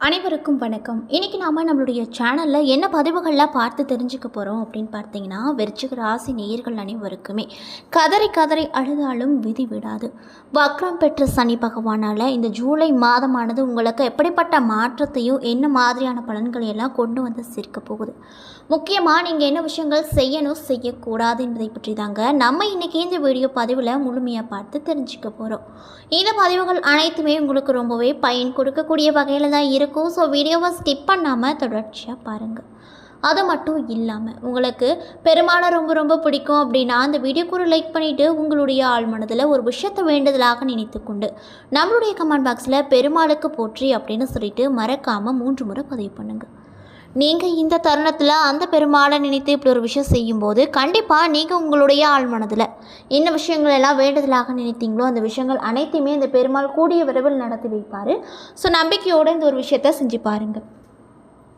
அனைவருக்கும் வணக்கம். இன்றைக்கி நாம் நம்மளுடைய சேனலில் என்ன பதிவுகள்லாம் பார்த்து தெரிஞ்சுக்க போகிறோம் அப்படின்னு பார்த்தீங்கன்னா விருச்சிக ராசி நேயர்கள் அனைவருக்குமே கதறி கதறி அழுதாலும் விதி விடாது. வக்ரம் பெற்ற சனி பகவானால் இந்த ஜூலை மாதமானது உங்களுக்கு எப்படிப்பட்ட மாற்றத்தையும் என்ன மாதிரியான பலன்களை எல்லாம் கொண்டு வந்து சேர்க்க போகுது? முக்கியமாக நீங்கள் என்ன விஷயங்கள் செய்யணும் செய்யக்கூடாது என்பதை பற்றி தாங்க நம்ம இன்றைக்கி இந்த வீடியோ பதிவில் முழுமையாக பார்த்து தெரிஞ்சுக்க போகிறோம் இந்த பதிவுகள் அனைத்துமே உங்களுக்கு ரொம்பவே பயன் கொடுக்கக்கூடிய வகையில் தான் இருக்கும் ஸோ வீடியோவை ஸ்கிப் பண்ணாமல் தொடர்ச்சியாக பாருங்கள் அது மட்டும் இல்லாமல் உங்களுக்கு பெருமாளை ரொம்ப ரொம்ப பிடிக்கும் அப்படின்னா அந்த வீடியோக்கு ஒரு லைக் பண்ணிவிட்டு உங்களுடைய ஆள் மனதில் ஒரு விஷயத்தை வேண்டுதலாக நினைத்து கொண்டு நம்மளுடைய கமெண்ட் பாக்ஸில் பெருமாளுக்கு போற்றி அப்படின்னு சொல்லிட்டு மறக்காமல் மூன்று முறை பதிவு பண்ணுங்கள் நீங்கள் இந்த தருணத்தில் அந்த பெருமாளை நினைத்து இப்படி ஒரு விஷயம் செய்யும்போது கண்டிப்பாக நீங்கள் உங்களுடைய ஆள் மனதில் என்ன விஷயங்கள் எல்லாம் வேண்டுதலாக நினைத்தீங்களோ அந்த விஷயங்கள் அனைத்தையுமே இந்த பெருமாள் கூடிய விரைவில் நடத்தி வைப்பார். ஸோ நம்பிக்கையோடு இந்த ஒரு விஷயத்த செஞ்சு பாருங்கள்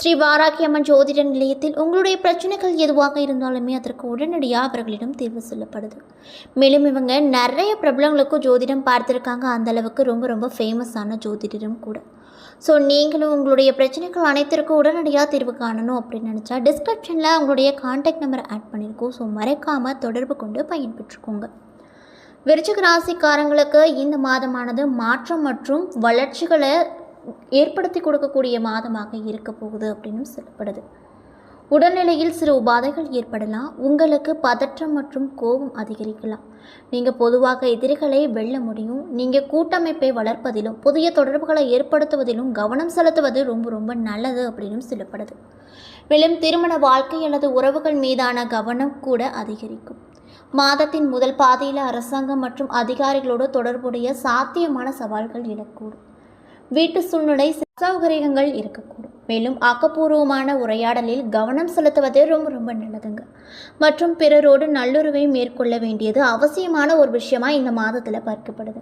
ஸ்ரீ வாராகியம்மன் ஜோதிட நிலையத்தில் உங்களுடைய பிரச்சனைகள் எதுவாக இருந்தாலுமே அதற்கு உடனடியாக அவர்களிடம் தீர்வு சொல்லப்படுது. மேலும் இவங்க நிறைய பிரபலங்களுக்கும் ஜோதிடம் பார்த்துருக்காங்க. அந்த அளவுக்கு ரொம்ப ரொம்ப ஃபேமஸான ஜோதிடரும் கூட. ஸோ நீங்களும் உங்களுடைய பிரச்சனைகள் அனைத்திற்கும் உடனடியாக தீர்வு காணணும் அப்படின்னு நினச்சா டிஸ்கிரிப்ஷனில் உங்களுடைய காண்டாக்ட் நம்பர் ஆட் பண்ணியிருக்கோம் ஸோ மறைக்காமல் தொடர்பு கொண்டு பயன்பெற்றுக்கோங்க. விருச்சிக ராசிக்காரங்களுக்கு இந்த மாதமானது மாற்றம் மற்றும் வளர்ச்சிகளை ஏற்படுத்தி கொடுக்கக்கூடிய மாதமாக இருக்க போகுது அப்படின்னு சொல்லப்படுது. உடல்நிலையில் சிறு உபாதைகள் ஏற்படலாம். உங்களுக்கு பதற்றம் மற்றும் கோபம் அதிகரிக்கலாம். நீங்கள் பொதுவாக எதிரிகளை வெல்ல முடியும். நீங்கள் கூட்டமைப்பை வளர்ப்பதிலும் புதிய தொடர்புகளை ஏற்படுத்துவதிலும் கவனம் செலுத்துவது ரொம்ப ரொம்ப நல்லது அப்படின்னு சொல்லப்படுது. மேலும் திருமண வாழ்க்கை அல்லது உறவுகள் மீதான கவனம் கூட அதிகரிக்கும். மாதத்தின் முதல் பாதையில் அரசாங்கம் மற்றும் அதிகாரிகளோடு தொடர்புடைய சாத்தியமான சவால்கள் எழக்கூடும். வீட்டு சூழ்நிலை சௌகரியங்கள் இருக்கக்கூடும். மேலும் ஆக்கப்பூர்வமான உரையாடலில் கவனம் செலுத்துவது ரொம்ப ரொம்ப நல்லதுங்க. மற்றும் பிறரோடு நல்லுறவை மேற்கொள்ள வேண்டியது அவசியமான ஒரு விஷயமா இந்த மாதத்தில் பார்க்கப்படுது.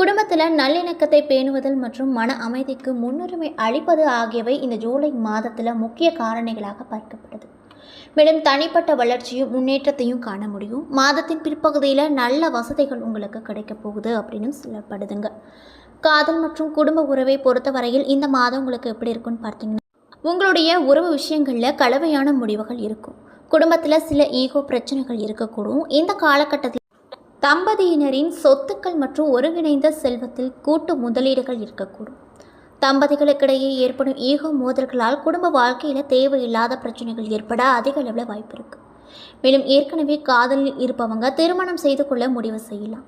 குடும்பத்தில் நல்லிணக்கத்தை பேணுவதில் மற்றும் மன அமைதிக்கு முன்னுரிமை அளிப்பது ஆகியவை இந்த ஜூலை மாதத்தில் முக்கிய காரணிகளாக பார்க்கப்படுது. மேலும் தனிப்பட்ட வளர்ச்சியும் முன்னேற்றத்தையும் காண முடியும். மாதத்தின் பிற்பகுதியில் நல்ல வசதிகள் உங்களுக்கு கிடைக்க போகுது அப்படின்னு சொல்லப்படுதுங்க. காதல் மற்றும் குடும்ப உறவை பொறுத்தவரையில் இந்த மாதம் உங்களுக்கு எப்படி இருக்குன்னு பார்த்தீங்கன்னா உங்களுடைய உறவு விஷயங்களில் கலவையான முடிவுகள் இருக்கும். குடும்பத்தில் சில ஈகோ பிரச்சனைகள் இருக்கக்கூடும். இந்த காலகட்டத்தில் தம்பதியினரின் சொத்துக்கள் மற்றும் ஒருங்கிணைந்த செல்வத்தில் கூட்டு முதலீடுகள் இருக்கக்கூடும். தம்பதிகளுக்கிடையே ஏற்படும் ஈகோ மோதல்களால் குடும்ப வாழ்க்கையில் தேவையில்லாத பிரச்சனைகள் ஏற்பட அதிக அளவில் வாய்ப்பு இருக்குது மேலும் ஏற்கனவே காதலில் இருப்பவங்க திருமணம் செய்து கொள்ள முடிவு செய்யலாம்.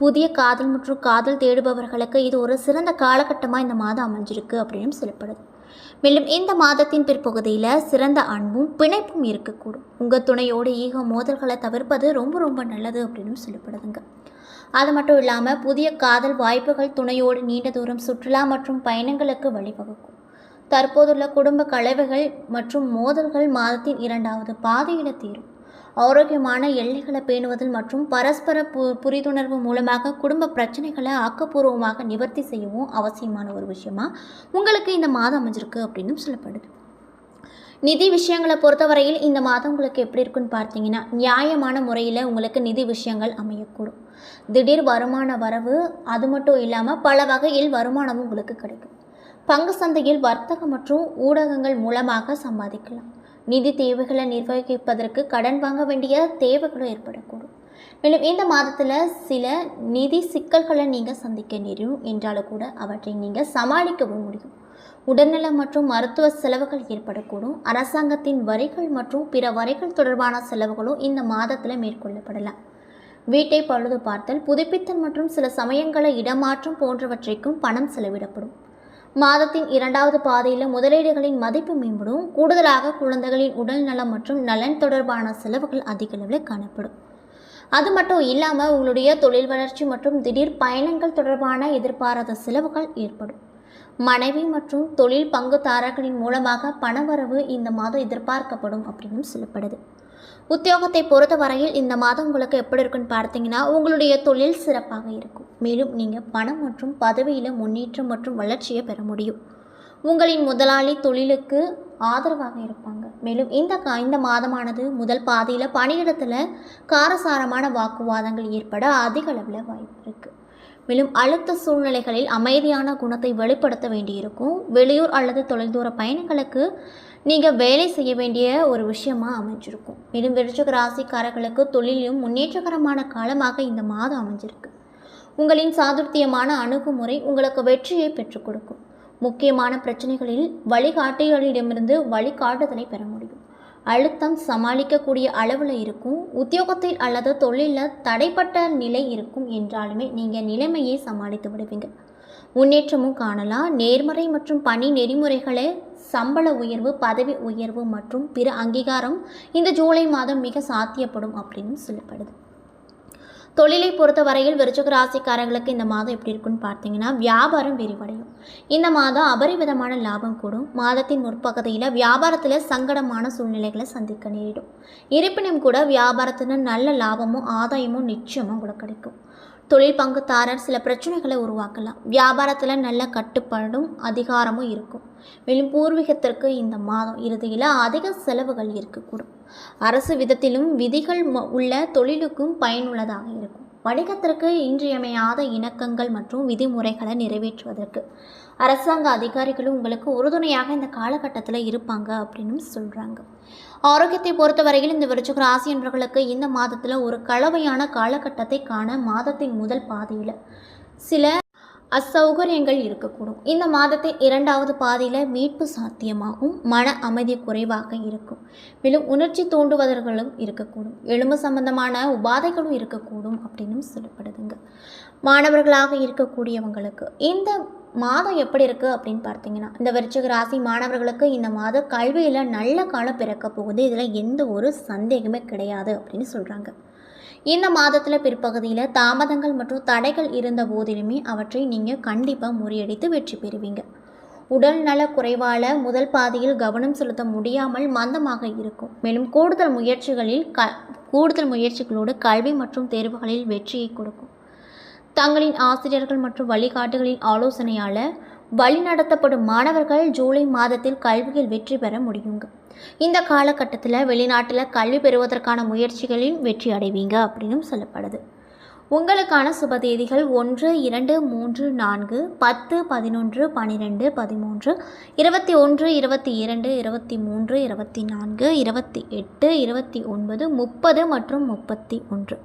புதிய காதல் மற்றும் காதல் தேடுபவர்களுக்கு இது ஒரு சிறந்த காலகட்டமாக இந்த மாதம் அமைஞ்சிருக்கு அப்படின்னு சொல்லப்படுது. மேலும் இந்த மாதத்தின் பிற்பகுதியில் சிறந்த அன்பும் பிணைப்பும் இருக்கக்கூடும். உங்கள் துணையோடு ஈக மோதல்களை தவிர்ப்பது ரொம்ப ரொம்ப நல்லது அப்படின்னு சொல்லப்படுதுங்க. அது மட்டும் இல்லாமல் புதிய காதல் வாய்ப்புகள் துணையோடு நீண்ட தூரம் சுற்றுலா மற்றும் பயணங்களுக்கு வழிவகுக்கும். தற்போதுள்ள குடும்ப கலவைகள் மற்றும் மோதல்கள் மாதத்தின் இரண்டாவது பாதையில் தீரும். ஆரோக்கியமான எல்லைகளை பேணுவதில் மற்றும் பரஸ்பர பு புரிந்துணர்வு மூலமாக குடும்ப பிரச்சனைகளை ஆக்கப்பூர்வமாக நிவர்த்தி செய்யவும் அவசியமான ஒரு விஷயமா? உங்களுக்கு இந்த மாதம் அமைஞ்சிருக்கு அப்படின்னு சொல்லப்படுது. நிதி விஷயங்களை பொறுத்தவரையில் இந்த மாதம் உங்களுக்கு எப்படி இருக்குன்னு பார்த்தீங்கன்னா நியாயமான முறையில் உங்களுக்கு நிதி விஷயங்கள் அமையக்கூடும். திடீர் வருமான வரவு அது மட்டும் இல்லாமல் பல வகையில் வருமானமும் உங்களுக்கு கிடைக்கும். பங்கு சந்தையில் வர்த்தகம் மற்றும் ஊடகங்கள் மூலமாக சம்பாதிக்கலாம். நிதி தேவைகளை நிர்வகிப்பதற்கு கடன் வாங்க வேண்டிய தேவைகளும் ஏற்படக்கூடும். மேலும் இந்த மாதத்தில் சில நிதி சிக்கல்களை நீங்கள் சந்திக்க நேரும் என்றாலும் கூட அவற்றை நீங்கள் சமாளிக்கவும் முடியும். உடல்நலம் மற்றும் மருத்துவ செலவுகள் ஏற்படக்கூடும். அரசாங்கத்தின் வரிகள் மற்றும் பிற வரிகள் தொடர்பான செலவுகளும் இந்த மாதத்தில் மேற்கொள்ளப்படலாம். வீட்டை பழுது பார்த்தல் புதுப்பித்தல் மற்றும் சில சமயங்களை இடமாற்றம் போன்றவற்றைக்கும் பணம் செலவிடப்படும். மாதத்தின் இரண்டாவது பாதையில் முதலீடுகளின் மதிப்பு மேம்படும். கூடுதலாக குழந்தைகளின் உடல் நலம் மற்றும் நலன் தொடர்பான செலவுகள் அதிக அளவில் காணப்படும். அது மட்டும் இல்லாமல் உங்களுடைய தொழில் வளர்ச்சி மற்றும் திடீர் பயணங்கள் தொடர்பான எதிர்பாராத செலவுகள் ஏற்படும். மனைவி மற்றும் தொழில் பங்குதாரர்களின் மூலமாக பணவரவு இந்த மாதம் எதிர்பார்க்கப்படும் அப்படின்னு சொல்லப்படுது. உத்தியோகத்தை பொறுத்த வரையில் இந்த மாதம் உங்களுக்கு எப்படி இருக்குன்னு பார்த்தீங்கன்னா உங்களுடைய தொழில் சிறப்பாக இருக்கும். மேலும் நீங்கள் பணம் மற்றும் பதவியில் முன்னேற்றம் மற்றும் வளர்ச்சியை பெற முடியும். உங்களின் முதலாளி தொழிலுக்கு ஆதரவாக இருப்பாங்க. மேலும் இந்த கா இந்த மாதமானது முதல் பாதியில் பணியிடத்தில் காரசாரமான வாக்குவாதங்கள் ஏற்பட அதிக அளவில் வாய்ப்பு இருக்குது மேலும் அழுத்த சூழ்நிலைகளில் அமைதியான குணத்தை வெளிப்படுத்த வேண்டியிருக்கும். வெளியூர் அல்லது தொலைதூர பயணங்களுக்கு நீங்கள் வேலை செய்ய வேண்டிய ஒரு விஷயமாக அமைஞ்சிருக்கும். மேலும் விருச்சக ராசிக்காரர்களுக்கு தொழிலும் முன்னேற்றகரமான காலமாக இந்த மாதம் அமைஞ்சிருக்கு. உங்களின் சாதுர்த்தியமான அணுகுமுறை உங்களுக்கு வெற்றியை பெற்றுக் கொடுக்கும். முக்கியமான பிரச்சனைகளில் வழிகாட்டிகளிடமிருந்து வழிகாட்டுதலை பெற முடியும். அழுத்தம் சமாளிக்கக்கூடிய அளவில் இருக்கும் உத்தியோகத்தில் அல்லது தொழிலில் தடைப்பட்ட நிலை இருக்கும் என்றாலுமே நீங்கள் நிலைமையை சமாளித்து விடுவீங்க. முன்னேற்றமும் காணலாம். நேர்மறை மற்றும் பணி நெறிமுறைகளை சம்பள உயர்வு பதவி உயர்வு மற்றும் பிற அங்கீகாரம் இந்த ஜூலை மாதம் மிக சாத்தியப்படும் அப்படின்னு சொல்லப்படுது. தொழிலை பொறுத்த வரையில் ராசிக்காரங்களுக்கு இந்த மாதம் எப்படி இருக்குன்னு பார்த்தீங்கன்னா வியாபாரம் விரிவடையும். இந்த மாதம் அபரிவிதமான லாபம் கூடும். மாதத்தின் முற்பகுதியில் வியாபாரத்தில் சங்கடமான சூழ்நிலைகளை சந்திக்க நேரிடும். இருப்பினும் கூட வியாபாரத்தில் நல்ல லாபமும் ஆதாயமும் நிச்சயமாக உங்களுக்கு கிடைக்கும். தொழில் பங்குதாரர் சில பிரச்சனைகளை உருவாக்கலாம். வியாபாரத்தில் நல்ல கட்டுப்பாடும் அதிகாரமும் இருக்கும். மேலும் பூர்வீகத்திற்கு இந்த மாதம் இறுதியில் அதிக செலவுகள் இருக்கக்கூடும். அரசு விதத்திலும் விதிகள் ம- உள்ள தொழிலுக்கும் பயனுள்ளதாக இருக்கும். வணிகத்திற்கு இன்றியமையாத இணக்கங்கள் மற்றும் விதிமுறைகளை நிறைவேற்றுவதற்கு. அரசாங்க அதிகாரிகளும் உங்களுக்கு உறுதுணையாக இந்த காலகட்டத்தில் இருப்பாங்க அப்படின்னு சொல்கிறாங்க ஆரோக்கியத்தை பொறுத்தவரையில் இந்த விருச்சிக ராசி என்பவர்களுக்கு இந்த மாதத்தில் ஒரு கலவையான காலகட்டத்தை காண மாதத்தின் முதல் பாதையில். சில அசௌகரியங்கள் இருக்கக்கூடும். இந்த மாதத்தின் இரண்டாவது பாதியில் மீட்பு சாத்தியமாகும். மன அமைதி குறைவாக இருக்கும். மேலும் உணர்ச்சி தூண்டுவதர்களும் இருக்கக்கூடும். எலும்பு சம்பந்தமான உபாதைகளும் இருக்கக்கூடும் அப்படின்னு சொல்லப்படுதுங்க. மாணவர்களாக இருக்கக்கூடியவங்களுக்கு இந்த மாதம் எப்படி இருக்குது அப்படின்னு பார்த்தீங்கன்னா இந்த விருச்சிக ராசி மாணவர்களுக்கு இந்த மாதம் கல்வியில் நல்ல காலம் பிறக்க போகுது. இதில் எந்த ஒரு சந்தேகமே கிடையாது அப்படின்னு சொல்கிறாங்க இந்த மாதத்தில் பிற்பகுதியில் தாமதங்கள் மற்றும் தடைகள் இருந்த போதிலுமே அவற்றை நீங்கள் கண்டிப்பாக முறியடித்து வெற்றி பெறுவீங்க. உடல் நல குறைவால் முதல் பாதியில் கவனம் செலுத்த முடியாமல் மந்தமாக இருக்கும். மேலும் கூடுதல் முயற்சிகளில் க கூடுதல் முயற்சிகளோடு கல்வி மற்றும் தேர்வுகளில் வெற்றியை கொடுக்கும். தங்களின் ஆசிரியர்கள் மற்றும் வழிகாட்டுகளின் ஆலோசனையால் வழிநடத்தப்படும் மாணவர்கள் ஜூலை மாதத்தில் கல்வியில் வெற்றி பெற முடியுங்க. இந்த காலகட்டத்தில் வெளிநாட்டில் கல்வி பெறுவதற்கான முயற்சிகளின் வெற்றி அடைவீங்க அப்படின்னும் சொல்லப்படுது. உங்களுக்கான சுப தேதிகள் ஒன்று இரண்டு மூன்று நான்கு பத்து பதினொன்று பன்னிரெண்டு பதிமூன்று இருபத்தி ஒன்று இருபத்தி இரண்டு இருபத்தி மூன்று இருபத்தி நான்கு இருபத்தி எட்டு இருபத்தி ஒன்பது முப்பது மற்றும் முப்பத்தி ஒன்று.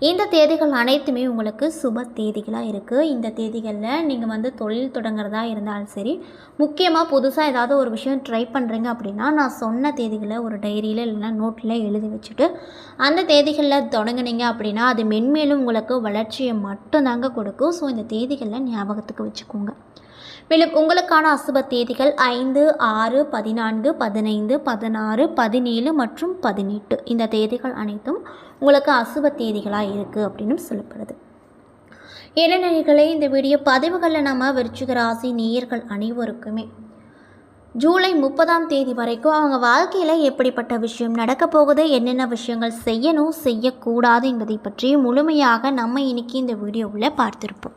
இந்த தேதிகள் அனைத்துமே உங்களுக்கு சுப தேதிகளாக இருக்குது இந்த தேதிகளில் நீங்கள் வந்து தொழில் தொடங்குறதா இருந்தாலும் சரி முக்கியமாக புதுசாக ஏதாவது ஒரு விஷயம் ட்ரை பண்ணுறீங்க அப்படின்னா நான் சொன்ன தேதிகளை ஒரு டைரியில் இல்லைன்னா நோட்டில் எழுதி வச்சுட்டு அந்த தேதிகளில் தொடங்குனீங்க அப்படின்னா அது மென்மேலும் உங்களுக்கு வளர்ச்சியை மட்டும்தாங்க கொடுக்கும். ஸோ இந்த தேதிகளில் ஞாபகத்துக்கு வச்சுக்கோங்க. மேலும் உங்களுக்கான அசுப தேதிகள் ஐந்து ஆறு பதினான்கு பதினைந்து பதினாறு பதினேழு மற்றும் பதினெட்டு. இந்த தேதிகள் அனைத்தும் உங்களுக்கு அசுப தேதிகளாக இருக்குது அப்படின்னு சொல்லப்படுது. இளைஞர்களே இந்த வீடியோ பதிவுகளில் நம்ம விருச்சிக ராசி நேயர்கள் அனைவருக்குமே ஜூலை முப்பதாம் தேதி வரைக்கும் அவங்க வாழ்க்கையில் எப்படிப்பட்ட விஷயம் நடக்க போகுது என்னென்ன விஷயங்கள் செய்யணும் செய்யக்கூடாது என்பதை பற்றி முழுமையாக நம்ம இன்றைக்கி இந்த வீடியோவில் பார்த்துருப்போம்.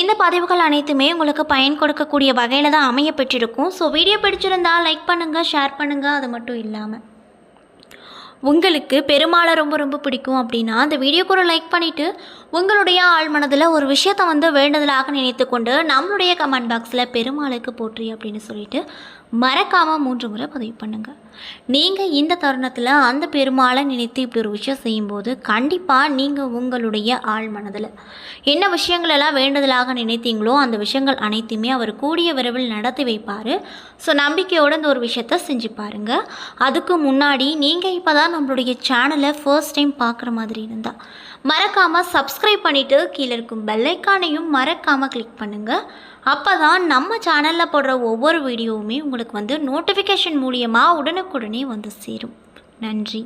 இந்த பதிவுகள் அனைத்துமே உங்களுக்கு பயன் கொடுக்கக்கூடிய வகையில் தான் அமைய பெற்றிருக்கும். ஸோ வீடியோ பிடிச்சிருந்தால் லைக் பண்ணுங்கள் ஷேர் பண்ணுங்கள் அது மட்டும் இல்லாமல் உங்களுக்கு பெருமாளை ரொம்ப ரொம்ப பிடிக்கும் அப்படின்னா அந்த வீடியோக்கு ஒரு லைக் பண்ணிவிட்டு உங்களுடைய ஆழ்மனதில் ஒரு விஷயத்தை வந்து வேண்டுதலாக நினைத்து கொண்டு நம்மளுடைய கமெண்ட் பாக்ஸில் பெருமாளுக்கு போற்றி அப்படின்னு சொல்லிட்டு மறக்காமல் மூன்று முறை பதிவு பண்ணுங்கள் நீங்கள் இந்த தருணத்தில் அந்த பெருமாளை நினைத்து இப்படி ஒரு விஷயம் செய்யும்போது கண்டிப்பாக நீங்கள் உங்களுடைய ஆள் மனதில். என்ன விஷயங்கள் எல்லாம் வேண்டுதலாக நினைத்தீங்களோ அந்த விஷயங்கள் அனைத்தையுமே அவர் கூடிய விரைவில் நடத்தி வைப்பார். ஸோ நம்பிக்கையோடு இந்த ஒரு விஷயத்த செஞ்சு பாருங்கள் அதுக்கு முன்னாடி நீங்கள் இப்போ தான் நம்மளுடைய சேனலை ஃபர்ஸ்ட் டைம் பார்க்குற மாதிரி இருந்தால் மறக்காமல் சப்ஸ்கிரைப் பண்ணிவிட்டு கீழே இருக்கும் பெல்லைக்கானையும் மறக்காமல் கிளிக் பண்ணுங்கள் அப்போ தான் நம்ம சேனலில் போடுற ஒவ்வொரு வீடியோவுமே உங்களுக்கு வந்து நோட்டிஃபிகேஷன் மூலியமாக உடனுக்குடனே வந்து சேரும். நன்றி.